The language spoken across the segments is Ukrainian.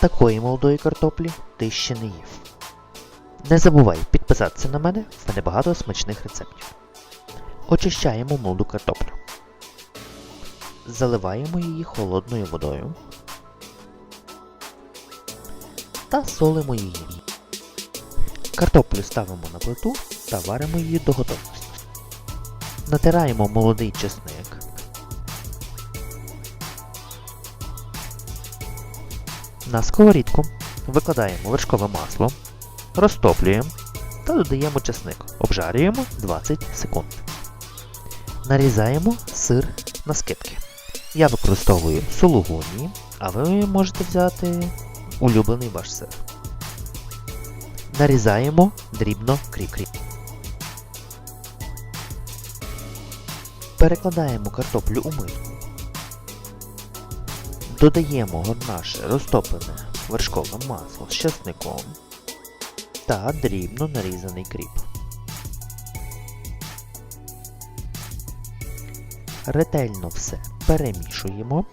Такої молодої картоплі ти ще не їв. Не забувай підписатися на мене, в мене багато смачних рецептів. Очищаємо молоду картоплю. Заливаємо її холодною водою та солимо її. Картоплю ставимо на плиту та варимо її до готовності. Натираємо молодий чесник. На сковорідку викладаємо вершкове масло, розтоплюємо та додаємо чесник. Обжарюємо 20 секунд. Нарізаємо сир на скибки. Я використовую сулугуні, а ви можете взяти улюблений ваш сир. Нарізаємо дрібно крі-крі. Перекладаємо картоплю у миску. Додаємо наше розтоплене вершкове масло з чесником та дрібно нарізаний кріп. Ретельно все перемішуємо.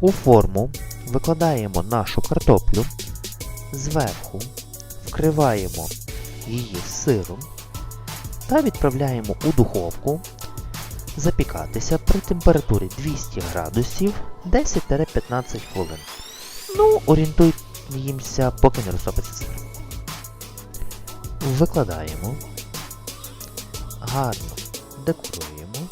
У форму викладаємо нашу картоплю, зверху вкриваємо її сиром та відправляємо у духовку запікатися при температурі 200 градусів 10-15 хвилин. Ну, орієнтуємося, поки не розтопиться сир. Викладаємо, гарно декоруємо.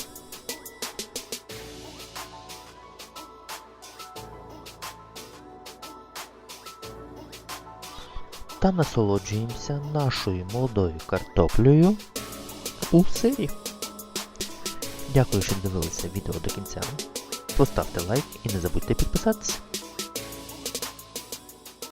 Та насолоджуємося нашою молодою картоплею у сирі. Дякую, що дивилися відео до кінця. Поставте лайк і не забудьте підписатися.